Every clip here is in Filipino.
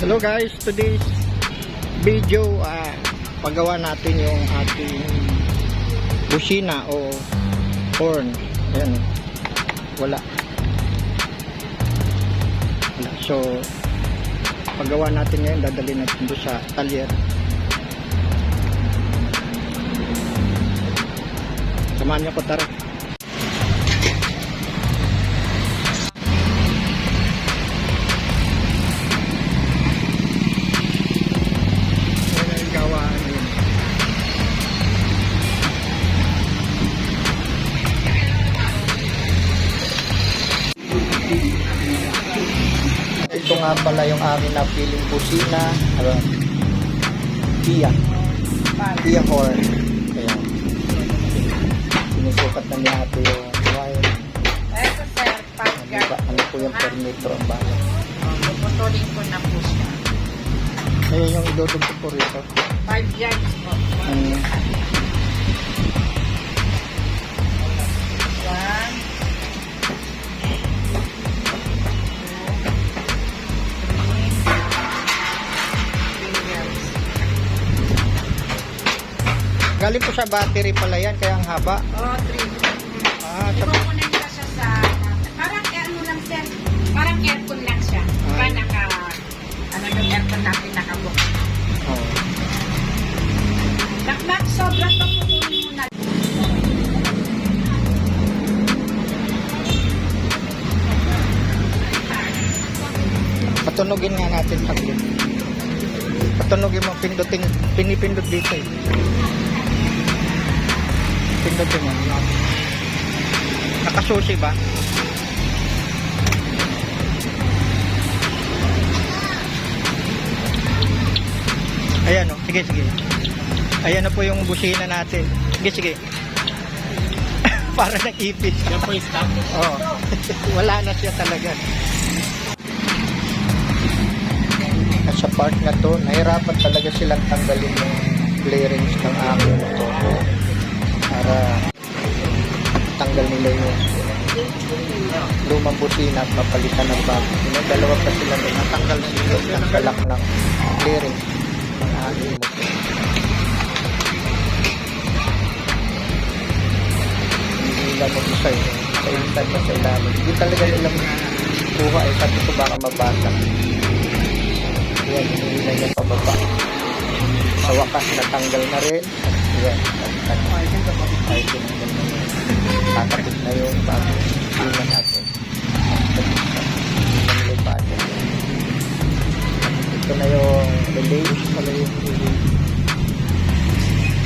Hello guys, today's video ah paggawa natin yung ating busina o horn. Ayan oh. Wala. Wala. So paggawa natin ngayon dadalhin natin doon sa talyer. Samahan niyo ko tara. Nga pala yung amin na piling busina. Ano? Kia. Kia horn. Kaya, sinusukat na niya ito yung wire. Eto sir, 5 Ano, yard. ba, ano po yung per metro ang bayan. Puputulin ko na po siya. Ngayon yung idudugtog ko rito. 5 yards po. Ano, 1, galing po sa battery pala yan, kaya ang haba. Oh, 3. Ah, sa, Ipupunan ka siya sa... Parang eh, ano lang sir. Parang aircon lang siya. Ah. Diba naka... Ano yung aircon natin nakabuk. oh. Nakmak, sobrang puputulin mo na. Patunogin nga natin saglit. Patunogin mo, pindutin, pinipindot dito eh. Pindutin mo. Nakasusi ba? Ayan o, sige sige. Ayan na po yung busina natin. Sige sige. Para nang ipis. Yan po yung stock. Oo. Wala na siya talaga. At sa part na to, nahirapan talaga silang tanggalin yung clearance ng aking motor para tanggal nila yung lumang busina at mapalitan ng bago. Yung dalawa pa sila doon, natanggal na nila ng kalak ng clearance ng aking motor. Hindi nila mag-isa eh. Sa intan na sa ilalim. Hindi talaga nila kuha eh. Sabi ko baka mabasa. Yan, hinihila niya pababa. Sa wakas, natanggal na rin. Yan, ay, tinanggal na yun. Kakapit na yung bago. Tingnan natin. Ang lipatin. Ito na yung relay. Pala yung relay.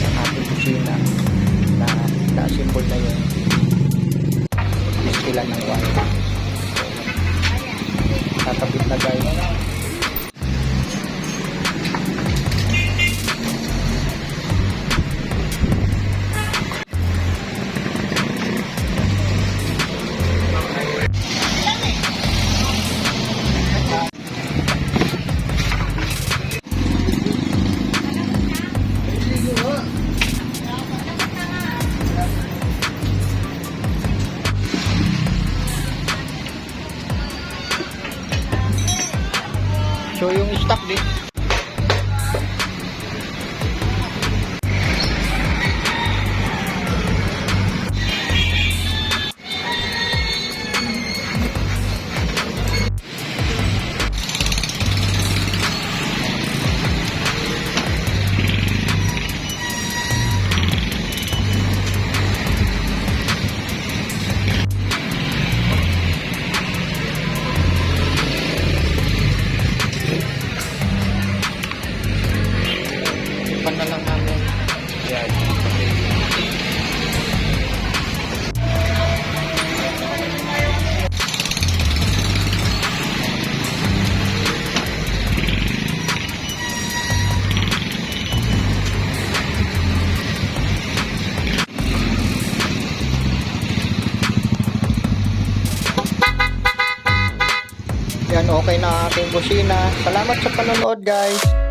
Ang ating kusina na na-assemble na yung istilan ng wire. Kakapit na guys. So yung stock din. Okay na aking kusina. Salamat sa panonood guys.